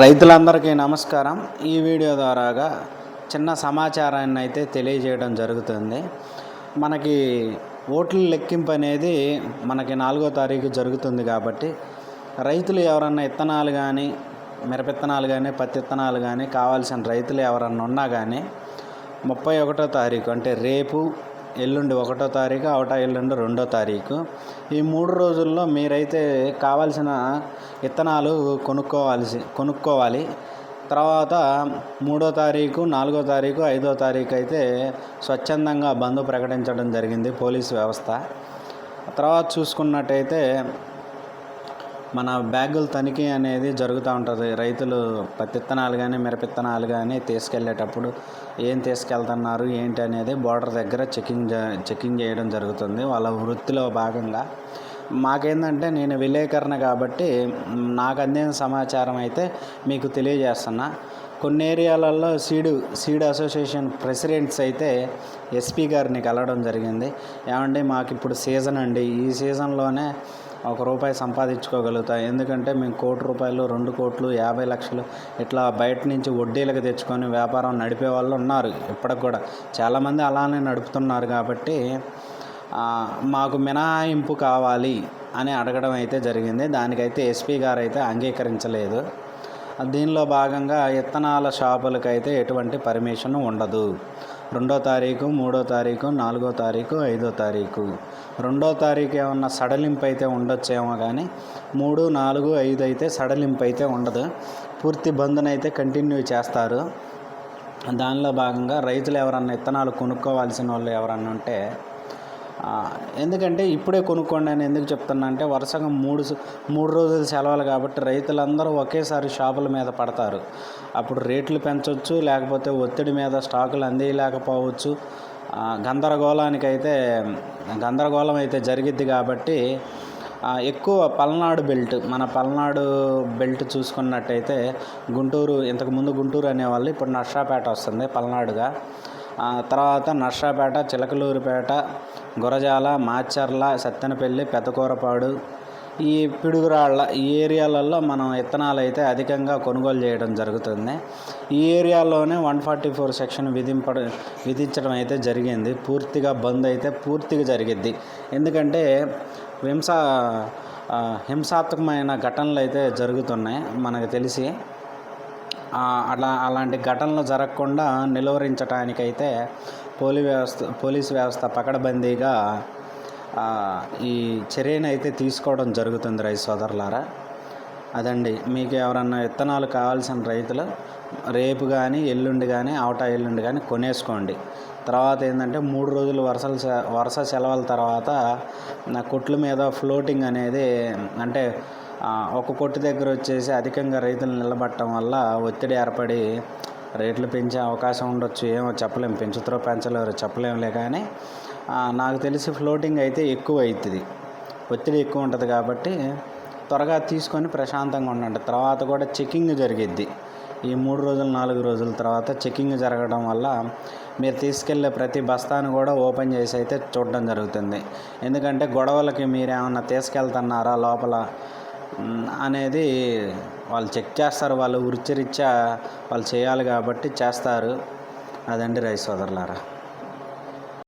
రైతులందరికీ నమస్కారం. ఈ వీడియో ద్వారాగా చిన్న సమాచారాన్ని అయితే తెలియజేయడం జరుగుతుంది. మనకి ఓట్ల లెక్కింపు అనేది మనకి నాలుగో తారీఖు జరుగుతుంది కాబట్టి రైతులు ఎవరన్నా ఇత్తనాలు కానీ మిరపిత్తనాలు కానీ పత్తి ఇత్తనాలు కానీ కావాల్సిన రైతులు ఎవరన్నా ఉన్నా కానీ ముప్పై ఒకటో తారీఖు అంటే రేపు ఎల్లుండి ఒకటో తారీఖు అవట ఎల్లుండి రెండో తారీఖు. ఈ మూడు రోజుల్లో మీరైతే కావాల్సిన విత్తనాలు కొనుక్కోవాల్సి కొనుక్కోవాలి. తర్వాత మూడో తారీఖు నాలుగో తారీఖు ఐదో తారీఖు అయితే స్వచ్ఛందంగా బంద్ ప్రకటించడం జరిగింది పోలీసు వ్యవస్థ. తర్వాత చూసుకున్నట్టయితే మన బ్యాగుల తనిఖీ అనేది జరుగుతూ ఉంటుంది. రైతులు పత్తిత్తనాలు కానీ మిరపిత్తనాలు కానీ తీసుకెళ్ళేటప్పుడు ఏం తీసుకెళ్తున్నారు ఏంటి అనేది బోర్డర్ దగ్గర చెకింగ్ చెకింగ్ చేయడం జరుగుతుంది. వాళ్ళ వృత్తిలో భాగంగా. మాకేందంటే నేను విలేకరణ కాబట్టి నాకు అందిన సమాచారం అయితే మీకు తెలియజేస్తున్నా. కొన్ని ఏరియాలలో సీడు సీడ్ అసోసియేషన్ ప్రెసిడెంట్స్ అయితే ఎస్పీ గారిని కలవడం జరిగింది. ఏమండి మాకు ఇప్పుడు సీజన్ అండి. ఈ సీజన్లోనే ఒక రూపాయి సంపాదించుకోగలుగుతాం. ఎందుకంటే మేము కోటి రూపాయలు రెండు కోట్లు యాభై లక్షలు ఇట్లా బయట నుంచి వడ్డీలకు తెచ్చుకొని వ్యాపారం నడిపే వాళ్ళు ఉన్నారు ఇప్పటికి కూడా. చాలామంది అలానే నడుపుతున్నారు కాబట్టి మాకు మినహాయింపు కావాలి అని అడగడం అయితే జరిగింది. దానికైతే ఎస్పీ గారు అయితే అంగీకరించలేదు. దీనిలో భాగంగా ఇత్తనాల షాపులకైతే ఎటువంటి పర్మిషన్ ఉండదు. రెండో తారీఖు మూడో తారీఖు నాలుగో తారీఖు ఐదో తారీఖు. రెండో తారీఖు ఏమన్నా సడలింపు అయితే ఉండొచ్చేమో కానీ మూడు నాలుగు ఐదు అయితే సడలింపు అయితే ఉండదు. పూర్తి బంధునైతే కంటిన్యూ చేస్తారు. దానిలో భాగంగా రైతులు ఎవరన్నా ఇత్తనాలు కొనుక్కోవాల్సిన వాళ్ళు ఎవరన్నా ఉంటే ఎందుకంటే ఇప్పుడే కొనుక్కోండి అని ఎందుకు చెప్తున్నా అంటే వరుసగా మూడు మూడు రోజులు సెలవులు కాబట్టి రైతులందరూ ఒకేసారి షాపుల మీద పడతారు. అప్పుడు రేట్లు పెంచవచ్చు లేకపోతే ఒత్తిడి మీద స్టాకులు అందేయలేకపోవచ్చు. గందరగోళానికైతే గందరగోళం అయితే జరిగిద్ది కాబట్టి ఎక్కువ పల్నాడు బెల్ట్ మన పల్నాడు బెల్ట్ చూసుకున్నట్టయితే గుంటూరు ఇంతకుముందు గుంటూరు అనేవాళ్ళు ఇప్పుడు నర్సాపేట వస్తుంది పల్నాడుగా. తర్వాత నర్సాపేట చిలకలూరుపేట గురజాల మాచర్ల సత్తెనపల్లి పెదకూరపాడు ఈ పిడుగురాళ్ళ ఈ ఏరియాలలో మనం విత్తనాలు అయితే అధికంగా కొనుగోలు చేయడం జరుగుతుంది. ఈ ఏరియాలోనే వన్ ఫార్టీ ఫోర్ సెక్షన్ విధింప విధించడం అయితే జరిగింది. పూర్తిగా బంద్ అయితే పూర్తిగా జరిగిద్ది. ఎందుకంటే హింస హింసాత్మకమైన ఘటనలు అయితే జరుగుతున్నాయి మనకు తెలిసి. అలా అలాంటి ఘటనలు జరగకుండా నిలువరించడానికైతే పోలీ వ్యవస్థ పోలీస్ వ్యవస్థ పకడబందీగా ఈ చర్యను అయితే తీసుకోవడం జరుగుతుంది రైతు సోదరులారా. అదండి మీకు ఎవరన్నా విత్తనాలు కావాల్సిన రైతులు రేపు కానీ ఎల్లుండి కానీ ఆవటా ఎల్లుండి కానీ కొనేసుకోండి. తర్వాత ఏంటంటే మూడు రోజులు వరుసలు వరుస సెలవుల తర్వాత నా కొట్ల మీద ఫ్లోటింగ్ అనేది అంటే ఒక కొట్టు దగ్గర వచ్చేసి అధికంగా రైతులు నిలబట్టడం వల్ల ఒత్తిడి ఏర్పడి రేట్లు పెంచే అవకాశం ఉండొచ్చు ఏమో చెప్పలేము పెంచుతారో పెంచలేరు చెప్పలేములే కానీ నాకు తెలిసి ఫ్లోటింగ్ అయితే ఎక్కువ అవుతుంది. ఒత్తిడి ఎక్కువ ఉంటుంది కాబట్టి త్వరగా తీసుకొని ప్రశాంతంగా ఉండండి. తర్వాత కూడా చెకింగ్ జరిగిద్ది. ఈ మూడు రోజులు నాలుగు రోజుల తర్వాత చెకింగ్ జరగడం వల్ల మీరు తీసుకెళ్ళే ప్రతి బస్తాను కూడా ఓపెన్ చేసి అయితే చూడడం జరుగుతుంది. ఎందుకంటే గొడవలకి మీరేమన్నా తీసుకెళ్తున్నారా లోపల? అనేది వాళ్ళు చెక్ చేస్తారు వాళ్ళు వృత్తిరీత్యా వాళ్ళు చేయాలి కాబట్టి చేస్తారు. అదండి రైస్ సోదరులారా.